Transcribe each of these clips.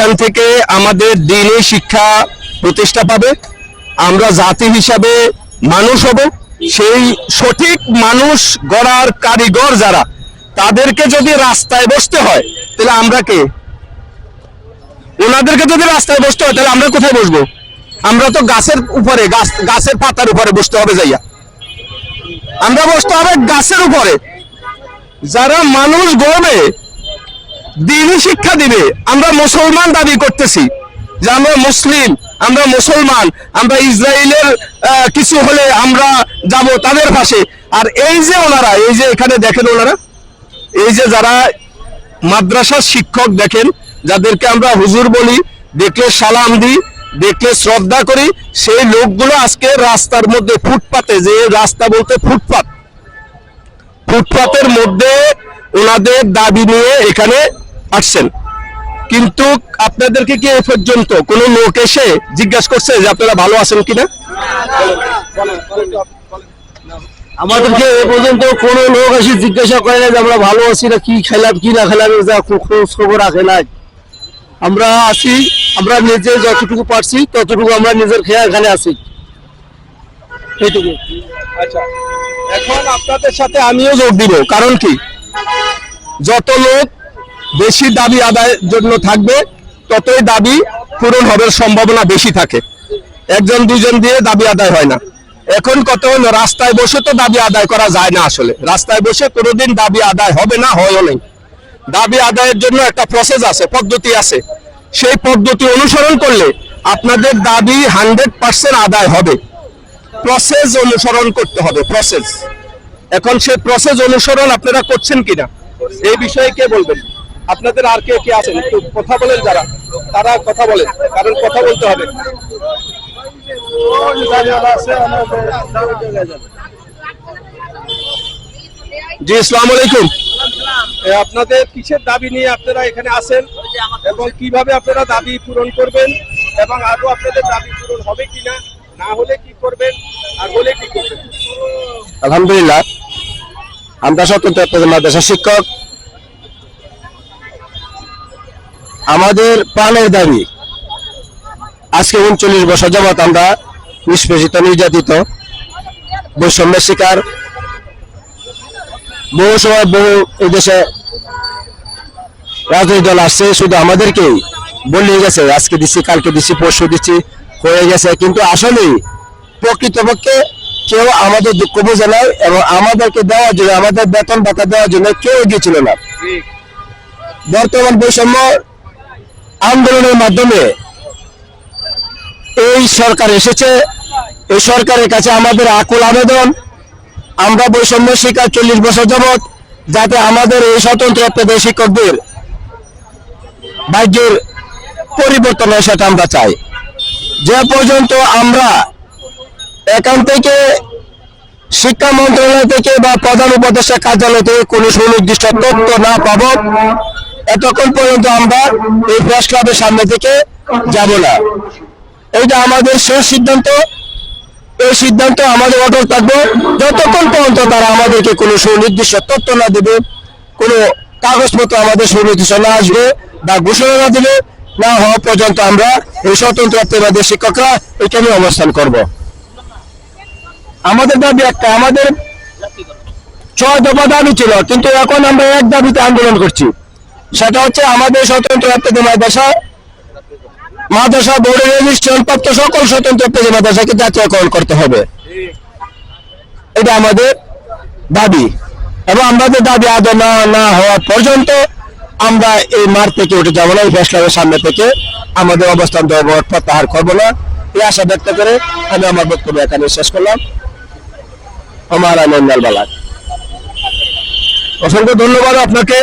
এখান থেকে আমাদের দিনই শিক্ষা প্রতিষ্ঠা পাবে। আমরা জাতি হিসাবে মানুষ হব। সেই সঠিক মানুষ গড়ার কারিগর যারা, তাদেরকে যদি রাস্তায় বসতে হয়, তাহলে আমরা কে? ওনাদেরকে যদি রাস্তায় বসতে হয়, তাহলে আমরা কোথায় বসবো? আমরা তো গাছের উপরে, গাছ, গাছের পাতার উপরে বসতে হবে যাইয়া। আমরা বসতে হবে গাছের উপরে। যারা মানুষ গড়বে দিনই শিক্ষা দিবে। আমরা মুসলমান দাবি করতেছি যে আমরা মুসলিম, আমরা মুসলমান, আমরা ইসরায়েলের কিছু হলে আমরা যাব তাদের পাশে। আর এই যে ওনারা, এই যে এখানে দেখেন ওনারা, এই যে যারা মাদ্রাসার শিক্ষক দেখেন, যাদেরকে আমরা হুজুর বলি, দেখলে সালাম দিই, দেখলে শ্রদ্ধা করি, সেই লোকগুলো আজকে রাস্তার মধ্যে ফুটপাতে, যে রাস্তা বলতে ফুটপাত। ফুটপাতের মধ্যে ওনাদের দাবি নিয়ে এখানে আসছেন কিন্তু আপনাদেরকে কি এ পর্যন্ত কোনো লোক এসে জিজ্ঞাসা করছে যে আপনারা ভালো আছেন কিনা? আমাদেরকে এ পর্যন্ত কোনো লোক এসে জিজ্ঞাসা করে না যে আমরা ভালো আছি না কি খেলাম কি না খেলাম খোঁজ খবর রাখে নাই। আমরা আছি আমরা নিজে যতটুকু পারছি ততটুকু আমরা নিজের খেয়া এখানে আছি। এইটুকু। আচ্ছা এখন আপনাদের সাথে আমিও যোগ দিব। কারণ কি? যত লোক বেশি দাবি আদায়ের জন্য থাকবে, ততই দাবি পূরণ হবার সম্ভাবনা বেশি থাকে। একজন, দুজন দিয়ে দাবি আদায় হয় না। এখন কত হলো, রাস্তায় বসে তো দাবি আদায় করা যায় না আসলে। রাস্তায় বসে কোনোদিন দাবি আদায় হবে না, হয়ও নেই। দাবি আদায়ের জন্য একটা প্রসেস আছে, পদ্ধতি আছে। সেই পদ্ধতি অনুসরণ করলে আপনাদের দাবি হান্ড্রেড পার্সেন্ট আদায় হবে। প্রসেস অনুসরণ করতে হবে প্রসেস এখন সেই প্রসেস অনুসরণ আপনারা করছেন কিনা, এই বিষয়ে কে বলবেন? আপনাদের আর কে কে আছেন? একটু কথা বলেন যারা। তারা কথা বলেন, কারণ কথা বলতে হবে। জি, আসসালামু আলাইকুম। আপনাদের কিসের দাবি নিয়ে আপনারা এখানে আছেন? এবং কীভাবে আপনারা দাবি পূরণ করবেন? এবং আরও আপনাদের দাবি পূরণ হবে কিনা? না হলে কি করবেন? আর হলে কি করবেন? আলহামদুলিল্লাহ। আমরা একটা মাদ্রাসা শিক্ষক। আমাদের প্রাণের দাবি, আজকে উনচল্লিশ বছর যাবৎ আমরা নিষ্পেষিত, নির্যাতিত, বৈষম্যের শিকার। বহু সময় বহু এই দেশে রাজনৈতিক দল আসছে, শুধু আমাদেরকেই বলে গেছে, আজকে দিচ্ছি কালকে দিচ্ছি পরশু দিচ্ছি হয়ে গেছে। কিন্তু আসলে প্রকৃতপক্ষে কেউ আমাদের দুঃখ বোঝে নাই এবং আমাদেরকে দেওয়ার জন্য, আমাদের বেতন ভাতা দেওয়ার জন্য কেউ গিয়েছিল না। বর্তমান বৈষম্য আন্দোলনের মাধ্যমে এই সরকার এসেছে। এই সরকারের কাছে আমাদের আকুল আবেদন। আমরা বৈষম্য শিকার চল্লিশ বছর যাবৎ যাতে আমাদের এই স্বতন্ত্র পেদের শিক্ষকদের ভাগ্যের পরিবর্তন সেটা আমরা চাই। যে পর্যন্ত আমরা এখান থেকে শিক্ষা মন্ত্রণালয় থেকে বা প্রধান উপদেষ্টা কার্যালয় থেকে কোনো সুনির্দিষ্ট তথ্য না পাবো এতক্ষণ পর্যন্ত আমরা এই প্রেস ক্লাবের সামনে থেকে যাব না। এইটা আমাদের শেষ সিদ্ধান্ত। এই সিদ্ধান্ত আমাদের অটল থাকবে। যতক্ষণ পর্যন্ত তারা আমাদেরকে কোনো সুনির্দিষ্ট তথ্য না দেবে, কোনো কাগজপত্র আমাদের সুনির্দিষ্ট না আসবে বা ঘোষণা না দেবে, না হওয়া পর্যন্ত আমরা এই স্বতন্ত্র আত্মীয়বাদী শিক্ষকরা এখানে অবস্থান করব। আমাদের দাবি একটা, আমাদের ছয় দফা দাবি ছিল, কিন্তু এখন আমরা এক দাবিতে আন্দোলন করছি। সেটা হচ্ছে আমাদের স্বতন্ত্র আত্মীয় মাদ্রাসা। মাদ্রাসা বোর্ডের রেজিস্ট্রেশন প্রাপ্ত সকল স্বতন্ত্র পেজে মাদ্রাসাকে জাতীয়করণ করতে হবে। এটা আমাদের দাবি। এবং আমাদের দাবি আদৌ না না হওয়া পর্যন্ত আমরা এই মাঠ থেকে উঠে যাব না, এই ফেসলামের সামনে থেকে আমাদের অবস্থান প্রত্যাহার করব না। এই আশা ব্যক্ত করে আমি আমার বক্তব্য এখানে শেষ করলাম। আমার আনন্দাল বালাক। অসংখ্য ধন্যবাদ আপনাকে।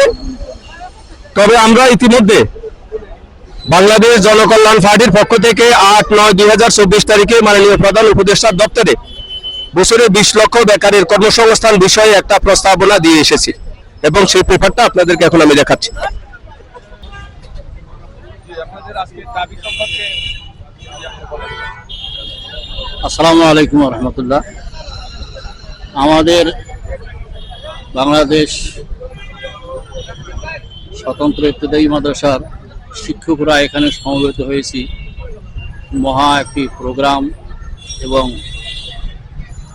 তবে আমরা ইতিমধ্যে বাংলাদেশ জনকল্যাণ পার্টির পক্ষ থেকে আট নয় দুই হাজার চব্বিশ তারিখে মাননীয় প্রধান উপদেষ্টার দপ্তরে বছরে বিশ লক্ষ বেকারের কর্মসংস্থান বিষয়ে একটা প্রস্তাবনা দিয়ে এসেছি। এবং সেই পেপারটা আপনাদেরকে এখন আমি দেখাচ্ছি। আসসালামু আলাইকুম রহমতুল্লাহ। আমাদের বাংলাদেশ স্বতন্ত্র ইত্তেদায়ী মাদ্রাসার শিক্ষকরা এখানে সমবেত হয়েছি। মহা একটি প্রোগ্রাম এবং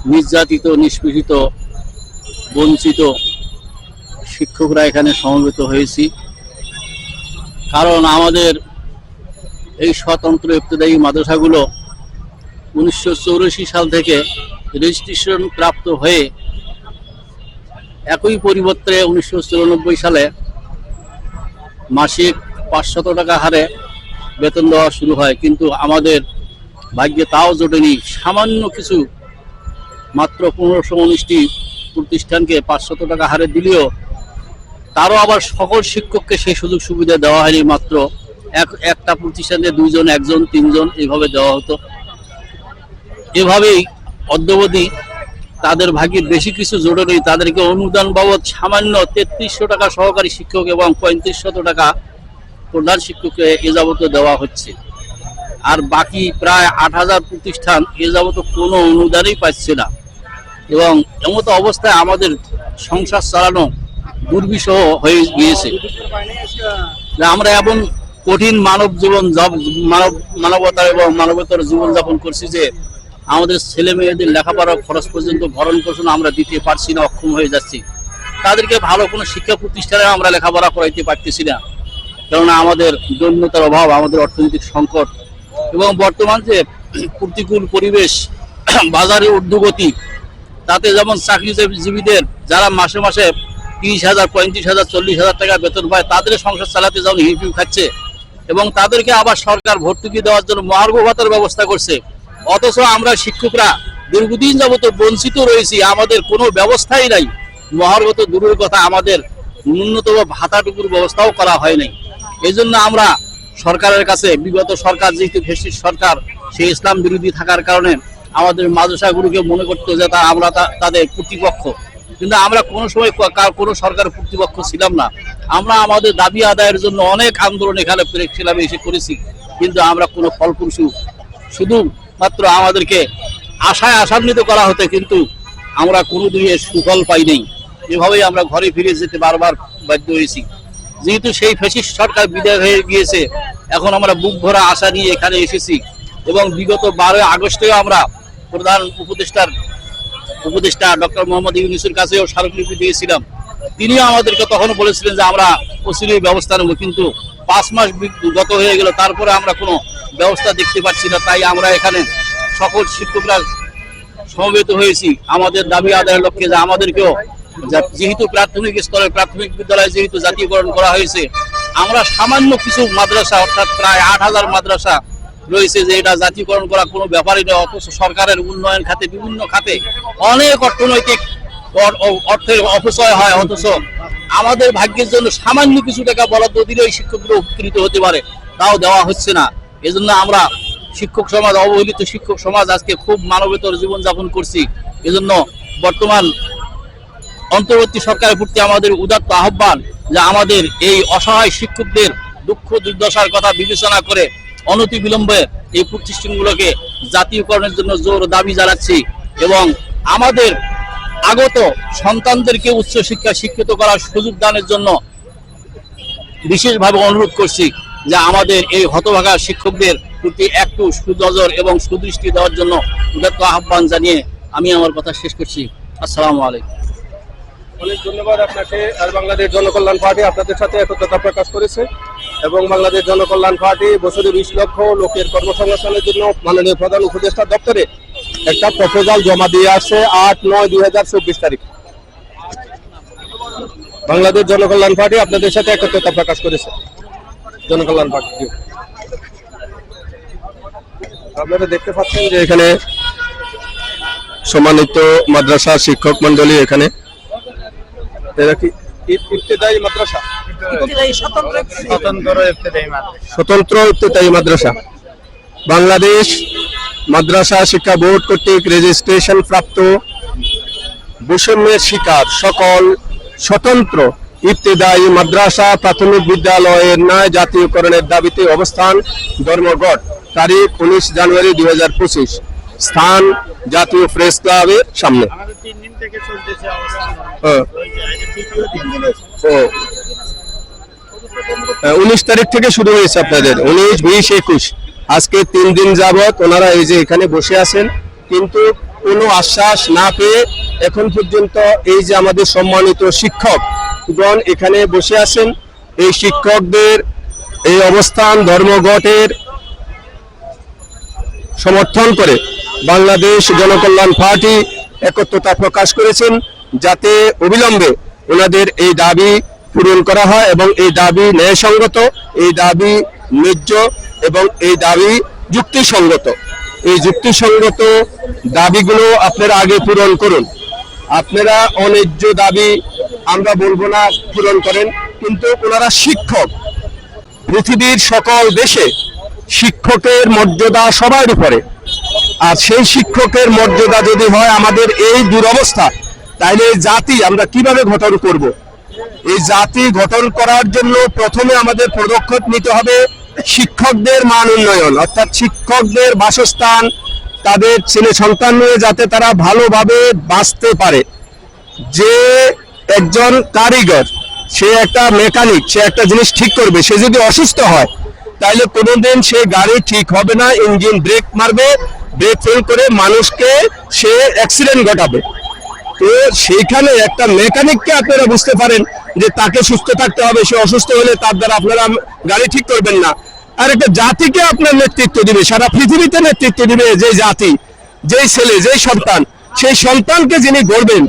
নির্যাতিত, নিষ্পীড়িত, বঞ্চিত শিক্ষকরা এখানে সমবেত হয়েছি। কারণ আমাদের এই স্বতন্ত্র ইবতদায়ী মাদ্রাসাগুলো উনিশশো সাল থেকে রেজিস্ট্রেশন প্রাপ্ত হয়ে একই পরিবর্তে উনিশশো চুরানব্বই সালে মাসিক পাঁচশত টাকা হারে বেতন দেওয়া শুরু হয়। কিন্তু আমাদের ভাগ্যে তাও জোটেনি। সামান্য কিছু, মাত্র পনেরোশো উনিশটি প্রতিষ্ঠানকে পাঁচশত টাকা হারে দিলেও তারও আবার সকল শিক্ষককে সেই সুযোগ সুবিধা দেওয়া হয়নি। মাত্র এক, একটা প্রতিষ্ঠানে দুইজন, একজন, তিনজন এইভাবে দেওয়া হতো। এভাবেই অদ্যবধি তাদের ভাগে বেশি কিছু জোটে নেই। তাদেরকে অনুদান বাবদ সামান্য তেত্রিশশো টাকা সহকারী শিক্ষক এবং পঁয়ত্রিশশত টাকা প্রধান শিক্ষককে এ যাবত দেওয়া হচ্ছে। আর বাকি প্রায় আট হাজার প্রতিষ্ঠান এ যাবত কোনো অনুদানই পাচ্ছে না। এবং এমতো অবস্থায় আমাদের সংসার চালানো দুর্বিষহ হয়ে গিয়েছে। আমরা এমন কঠিন মানব জীবন মানব মানবতা এবং মানবতার জীবনযাপন করছি যে আমাদের ছেলে মেয়েদের লেখাপড়ার খরচ পর্যন্ত ভরণ পোষণ আমরা দিতে পারছি না, অক্ষম হয়ে যাচ্ছি। তাদেরকে ভালো কোনো শিক্ষা প্রতিষ্ঠানে আমরা লেখাপড়া করাইতে পারতেছি না। কেননা আমাদের দৈন্যতার অভাব, আমাদের অর্থনৈতিক সংকট এবং বর্তমান যে প্রতিকূল পরিবেশ বাজারের ঊর্ধ্বগতি, তাতে যেমন চাকরিজীবীদের যারা মাসে মাসে তিরিশ হাজার, পঁয়ত্রিশ হাজার, চল্লিশ হাজার টাকা বেতন পায়, তাদের সংসার চালাতে যেমন হিমফিম খাচ্ছে এবং তাদেরকে আবার সরকার ভর্তুকি দেওয়ার জন্য মহার্ঘ ভাতার ব্যবস্থা করছে অথচ আমরা শিক্ষকরা দীর্ঘদিন যাবত বঞ্চিত রয়েছি, আমাদের কোনো ব্যবস্থাই নাই। মহার্গত দূরের কথা আমাদের ন্যূনতম ভাতাটুকুর ব্যবস্থাও করা হয় নাই। এই জন্য আমরা সরকারের কাছে, বিগত সরকার যেহেতু ফেসিস সরকার, সেই ইসলাম বিরোধী থাকার কারণে আমাদের মাদ্রাসাগুলোকে মনে করতো যে তা আমরা তাদের কর্তৃপক্ষ। কিন্তু আমরা কোনো সময় কোনো সরকার কর্তৃপক্ষ ছিলাম না। আমরা আমাদের দাবি আদায়ের জন্য অনেক আন্দোলন এখানে প্রেক্ষিলামে এসে করেছি। কিন্তু আমরা কোনো ফলপ্রসূ শুধু মাত্র আমাদেরকে আশায় আশান্বিত করা হতো কিন্তু আমরা কোনো দিকে সুফল পাই নাই। এভাবেই আমরা ঘরে ফিরে যেতে বারবার বাধ্য হয়েছি। যেহেতু সেই ফেসিস সরকার বিদায় হয়ে গিয়েছে, এখন আমরা বুক ভরা আশা নিয়ে এখানে এসেছি এবং বিগত বারোই আগস্টেও আমরা প্রধান উপদেষ্টার উপদেষ্টা ডক্টর মোহাম্মদ ইউনুসের কাছেও স্মারকলিপি দিয়েছিলাম। তিনিও আমাদেরকে তখন বলেছিলেন যে আমরা অচিরেই ব্যবস্থা নেব, কিন্তু পাঁচ মাস গত হয়ে গেল, তারপরে আমরা কোনো ব্যবস্থা দেখতে পাচ্ছি না। তাই আমরা এখানে সকল শিক্ষকরা সমবেত হয়েছি। আমাদের দাবি আদায়ের লক্ষ্যে যে আমাদেরকেও যেহেতু প্রাথমিক স্তরে, প্রাথমিক বিদ্যালয় যেহেতু জাতীয়করণ করা হয়েছে, আমরা সামান্য কিছু মাদ্রাসা, অর্থাৎ প্রায় আট হাজার মাদ্রাসা রয়েছে যে এটা জাতীয়করণ করা কোনো ব্যাপারই নয়, অথচ সরকারের উন্নয়ন খাতে, বিভিন্ন খাতে অনেক অর্থনৈতিক অর্থের অপচয় হয়, অথচ আমাদের ভাগ্যের জন্য সামান্য কিছু টাকা বরাদ্দ দিলেও এই শিক্ষকগুলো উপকৃত হতে পারে, তাও দেওয়া হচ্ছে না। এজন্য আমরা শিক্ষক সমাজ, অবহেলিত শিক্ষক সমাজ আজকে খুব মানবেতর জীবনযাপন করছি। এজন্য বর্তমান অন্তর্বর্তী সরকারের প্রতি আমাদের উদাত্ত আহ্বান যে আমাদের এই অসহায় শিক্ষকদের দুঃখ দুর্দশার কথা বিবেচনা করে অনতি বিলম্বে এই প্রতিষ্ঠানগুলোকে জাতীয়করণের জন্য জোর দাবি জানাচ্ছি এবং আমাদের আগত সন্তানদেরকে উচ্চশিক্ষা শিক্ষিত করার সুযোগ দানের জন্য বিশেষভাবে অনুরোধ করছি যে আমাদের এই হতভাগা শিক্ষকদের প্রতি একটু সুনজর এবং সুদৃষ্টি দেওয়ার জন্য উদাত্ত আহ্বান জানিয়ে আমি আমার কথা শেষ করছি। আসসালামু আলাইকুম। অনেক ধন্যবাদ আপনাকে। আর বাংলাদেশ জনকল্যাণ পার্টি আপনাদের সাথে একত্রতা প্রকাশ করেছে এবং বাংলাদেশ জনকল্যাণ পার্টি বছরে বিশ লক্ষ লোকের কর্মসংস্থানের জন্য মাননীয় প্রধান উপদেষ্টা দপ্তরে একটা প্রপোজাল জমা দিয়ে আসছে আট নয় দুই হাজার চব্বিশ তারিখ। বাংলাদেশ জনকল্যাণ পার্টি আপনাদের সাথে একত্রতা প্রকাশ করেছে। জনকল্যাণ পার্টি। আপনারা দেখতে পাচ্ছেন যে এখানে সম্মানিত মাদ্রাসা শিক্ষক মন্ডলী এখানে। এরা কি মাদ্রাসা। স্বতন্ত্র ইবতেদায়ী মাদ্রাসা। বাংলাদেশ মাদ্রাসা শিক্ষা বোর্ড কর্তৃক রেজিস্ট্রেশন প্রাপ্ত বৈষম্যের শিকার সকল স্বতন্ত্র ইবতেদায়ী মাদ্রাসা প্রাথমিক বিদ্যালয়ের ন্যায় জাতীয়করণের দাবিতে অবস্থান ধর্মঘট তারিখ উনিশ জানুয়ারি দুই হাজার পঁচিশ। স্থান জাতীয় প্রেস ক্লাবের সামনে। হ্যাঁ। ওই যে তৃতীয় দিন ও। উনিশ তারিখ থেকে শুরু হয়েছে আপনাদের উনিশ বিশ একুশ। আজকে তিন দিন যাবত ওনারা এই যে এখানে বসে আছেন, কিন্তু কোনো আশ্বাস না পেয়ে এখন পর্যন্ত এই যে আমাদের সম্মানিত শিক্ষকগণ এখানে বসে আছেন, এই শিক্ষকদের এই অবস্থান, ধর্মঘটের সমর্থন করে বাংলাদেশ জনকল্যাণ পার্টি একত্রতা প্রকাশ করেছেন যাতে অবিলম্বে ওনাদের এই দাবি পূরণ করা হয় এবং এই দাবি ন্যায়সঙ্গত, এই দাবি ন্যায্য এবং এই দাবি যুক্তিসঙ্গত। এই যুক্তিসঙ্গত দাবিগুলো আপনারা আগে পূরণ করুন। আপনারা অন্যায্য দাবি আমরা বলব না পূরণ করেন, কিন্তু ওনারা শিক্ষক। পৃথিবীর সকল দেশে শিক্ষকের মর্যাদা সবার উপরে। আর সেই শিক্ষকের মর্যাদা যদি হয় আমাদের এই দুরবস্থা তাহলে জাতি আমরা কীভাবে ঘটন করব? এই জাতি গঠন করার জন্য প্রথমে আমাদের পদক্ষেপ নিতে হবে শিক্ষকদের মান উন্নয়ন। অর্থাৎ শিক্ষকদের বাসস্থান, তাদের ছেলে সন্তান নিয়ে যাতে তারা ভালোভাবে বাঁচতে পারে। যে একজন কারিগর, সে একটা মেকানিক, সে একটা জিনিস ঠিক করবে, সে যদি অসুস্থ হয় তাহলে কোনোদিন সে গাড়ি ঠিক হবে না, ইঞ্জিন ব্রেক মারবে, ব্রেক ফেল করে মানুষকে সে অ্যাক্সিডেন্ট ঘটাবে। তো সেইখানে একটা মেকানিককে আপনারা বুঝতে পারেন যে তাকে সুস্থ থাকতে হবে, সে অসুস্থ হলে তার দ্বারা আপনারা গাড়ি ঠিক করবেন না। আর একটা জাতিকে আপনার নেতৃত্ব দিবে, সারা পৃথিবীতে নেতৃত্ব দিবে যে জাতি যেই ছেলে যেই সন্তান, সেই সন্তানকে যিনি গড়বেন,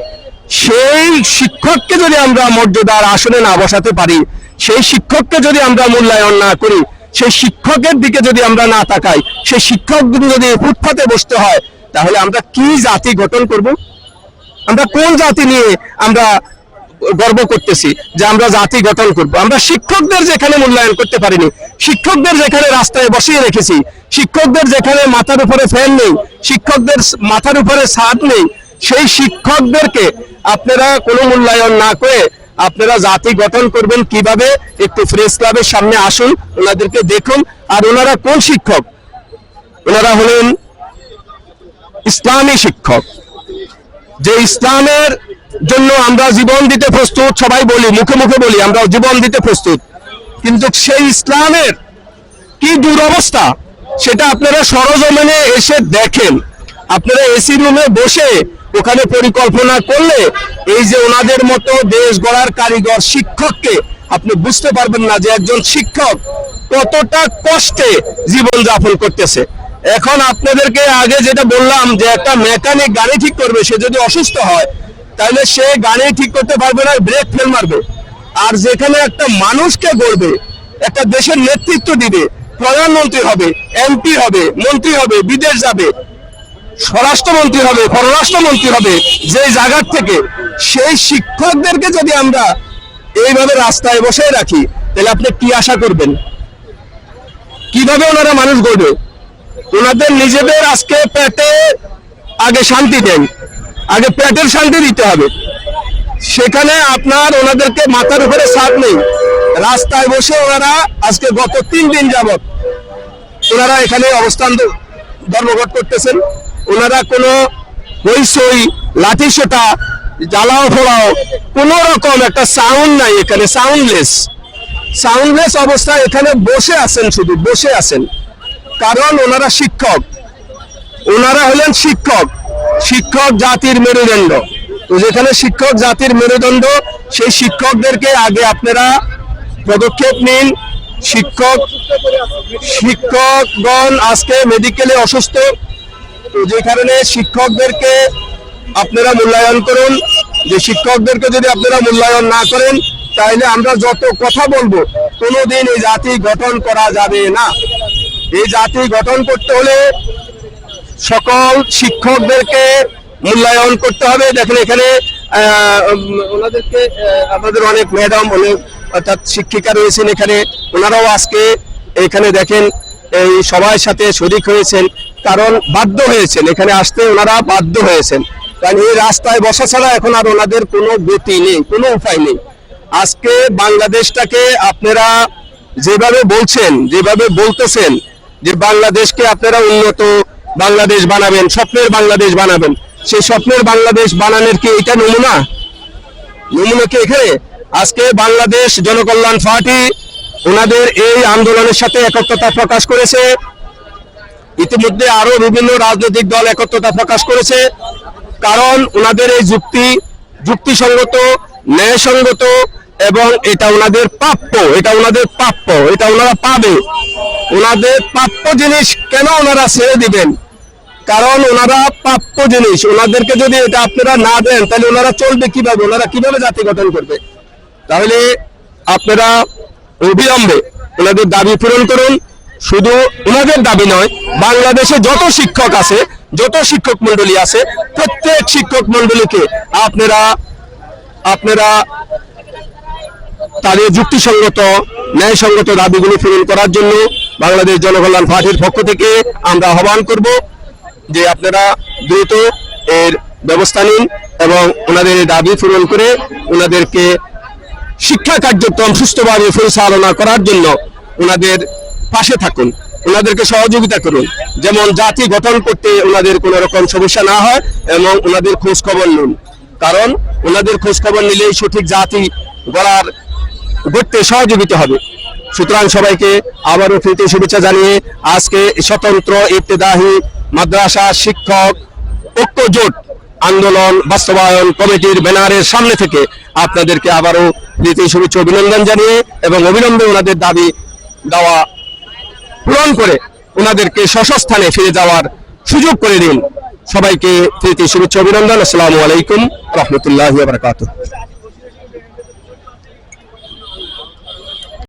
সেই শিক্ষককে যদি আমরা মর্যাদার আসনে না বসাতে পারি, সেই শিক্ষককে যদি আমরা মূল্যায়ন না করি, সেই শিক্ষকের দিকে যদি আমরা না তাকাই, সেই শিক্ষক যদি ফুটপাতে বসতে হয়, তাহলে আমরা কি জাতি গঠন করব? আমরা কোন জাতি নিয়ে আমরা গর্ব করতেছি যে আমরা জাতি গঠন করব? আমরা শিক্ষকদের যেখানে মূল্যায়ন করতে পারিনি, শিক্ষকদের যেখানে রাস্তায় বসিয়ে রেখেছি, শিক্ষকদের যেখানে মাথার উপরে ফ্যান নেই, শিক্ষকদের মাথার উপরে ছাদ নেই, সেই শিক্ষকদেরকে আপনারা কোনো মূল্যায়ন না করে আপনারা জাতি গঠন করবেন কীভাবে? একটু প্রেস ক্লাবের সামনে আসুন, ওনাদেরকে দেখুন, আর ওনারা কোন শিক্ষক? ওনারা হলেন ইসলামী শিক্ষক। যে ইসলামের জন্য আমরা জীবন দিতে প্রস্তুত, সবাই বলি, মুখে মুখে বলি আমরা জীবন দিতে প্রস্তুত। কিন্তু সেই ইসলামের কি দুরবস্থা, সেটা আপনারা সরজমিনে এসে দেখেন। আপনারা এসি রুমে বসে ওখানে পরিকল্পনা করলে এই যে ওনাদের মতো দেশ গড়ার কারিগর, শিক্ষককে আপনি বুঝতে পারবেন না যে একজন শিক্ষক কতটা কষ্টে জীবন যাপন করতেছে। এখন আপনাদেরকে আগে যেটা বললাম যে একটা মেকানিক গাড়ি ঠিক করবে, সে যদি অসুস্থ হয়, তাহলে সে গাড়ি ঠিক করতে পারবে না ব্রেক ফেল মারবে। আর যেখানে একটা মানুষকে গড়বে, একটা দেশের নেতৃত্ব দিবে, প্রধানমন্ত্রী হবে এমপি হবে, মন্ত্রী হবে, বিদেশ যাবে, স্বরাষ্ট্রমন্ত্রী হবে, পররাষ্ট্রমন্ত্রী হবে, যে জায়গার থেকে, সেই শিক্ষকদেরকে যদি আমরা এইভাবে রাস্তায় বসে রাখি, তাহলে আপনি কি আশা করবেন? কীভাবে ওনারা মানুষ গড়বে? ওনাদের নিজেদের আজকে পেটে আগে শান্তি দেন। আগে পেটের শান্তি দিতে হবে। সেখানে আপনার ওনাদেরকে মাথার উপরে ছাদ নেই। রাস্তায় বসে ওনারা আজকে গত তিন দিন যাবত ওনারা এখানে অবস্থান ধর্মঘট করতেছেন। ওনারা কোনো হইসই লাঠি সোটা জ্বালাও ফোড়াও কোন রকম একটা সাউন্ড নাই এখানে সাউন্ডলেস সাউন্ডলেস অবস্থায় এখানে বসে আছেন শুধু, বসে আছেন। কারণ ওনারা শিক্ষক। ওনারা হলেন শিক্ষক। শিক্ষক জাতির মেরুদণ্ড। তো যেখানে শিক্ষক জাতির মেরুদণ্ড, সেই শিক্ষকদেরকে আগে আপনারা পদক্ষেপ নিন। শিক্ষক, শিক্ষকগণ আজকে মেডিকেলে অসুস্থ। তো যে কারণে শিক্ষকদেরকে আপনারা মূল্যায়ন করুন। যে শিক্ষকদেরকে যদি আপনারা মূল্যায়ন না করেন তাহলে আমরা যত কথা বলব, কোনোদিন এই জাতি গঠন করা যাবে না। এই জাতি গঠন করতে হলে সকল শিক্ষকদেরকে মূল্যায়ন করতে হবে। দেখেন, এখানে ওনাদেরকে আমাদের অনেক ম্যাডাম, অনেক অর্থাৎ শিক্ষিকা রয়েছেন এখানে। ওনারাও আজকে এখানে দেখেন, এই সবার সাথে শরিক হয়েছেন, কারণ বাধ্য হয়েছেন। এখানে আসতে ওনারা বাধ্য হয়েছেন। কারণ এই রাস্তায় বসা ছাড়া এখন আর ওনাদের কোনো গতি নেই, কোনো উপায় নেই। আজকে বাংলাদেশটাকে আপনারা যেভাবে বলছেন, যেভাবে বলতেছেন যে বাংলাদেশকে আপনারা উন্নত বাংলাদেশ বানাবেন, স্বপ্নের বাংলাদেশ বানাবেন। সেই স্বপ্নের বাংলাদেশ বানানোর কি এটা নমুনা? নমুনা কি এখানে? আজকে বাংলাদেশ জনকল্যাণ পার্টি ওনাদের এই আন্দোলনের সাথে একত্রতা প্রকাশ করেছে। ইতিমধ্যে আরও বিভিন্ন রাজনৈতিক দল একত্রতা প্রকাশ করেছে। কারণ ওনাদের এই যুক্তি, যুক্তিসঙ্গত, ন্যায়সঙ্গত এবং এটা ওনাদের প্রাপ্য, এটা ওনাদের প্রাপ্য, এটা ওনারা পাবে। ওনাদের প্রাপ্য জিনিস কেন ওনারা ছেড়ে দিবেন? কারণ ওনারা প্রাপ্য জিনিস। ওনাদেরকে যদি এটা আপনারা না দেন, তাহলে ওনারা চলবে কীভাবে? ওনারা কীভাবে জাতি গঠন করবে? তাহলে আপনারা অবিলম্বে ওনাদের দাবি পূরণ করুন। শুধু ওনাদের দাবি নয়, বাংলাদেশে যত শিক্ষক আছে, যত শিক্ষক মন্ডলী আছে, প্রত্যেক শিক্ষক মন্ডলীকে আপনারা আপনারা তাদের যুক্তিসঙ্গত, ন্যায়সঙ্গত দাবিগুলো পূরণ করার জন্য বাংলাদেশ জনকল্যাণ পার্টির পক্ষ থেকে আমরা আহ্বান করব যে আপনারা দ্রুত এর ব্যবস্থা নিন এবং ওনাদের দাবি পূরণ করে ওনাদেরকে শিক্ষা কার্যক্রম সুস্থভাবে পরিচালনা করার জন্য ওনাদের পাশে থাকুন, ওনাদেরকে সহযোগিতা করুন। যেমন জাতি গঠন করতে ওনাদের কোনো রকম সমস্যা না হয় এবং ওনাদের খোঁজ খবর নিন। কারণ ওনাদের খোঁজ খবর নিলেই সঠিক জাতি গড়ার গড়তে সহযোগিতা হবে। সুতরাং সবাইকে আবারও প্রীতি শুভেচ্ছা জানিয়ে আজকে স্বতন্ত্র ইবতেদাহি মাদ্রাসা শিক্ষক ঐক্য জোট আন্দোলন বাস্তবায়ন কমিটির ব্যানারের সামনে থেকে আপনাদেরকে আবারও প্রীতি শুভেচ্ছা অভিনন্দন জানিয়ে এবং অবিলম্বে ওনাদের দাবি দেওয়া পূরণ করে ওনাদেরকে স্বস্থানে ফিরে যাওয়ার সুযোগ করে দিন। সবাইকে প্রীতি শুভেচ্ছা অভিনন্দন। আসসালামু আলাইকুম রহমতুল্লাহ বারকাতুহ।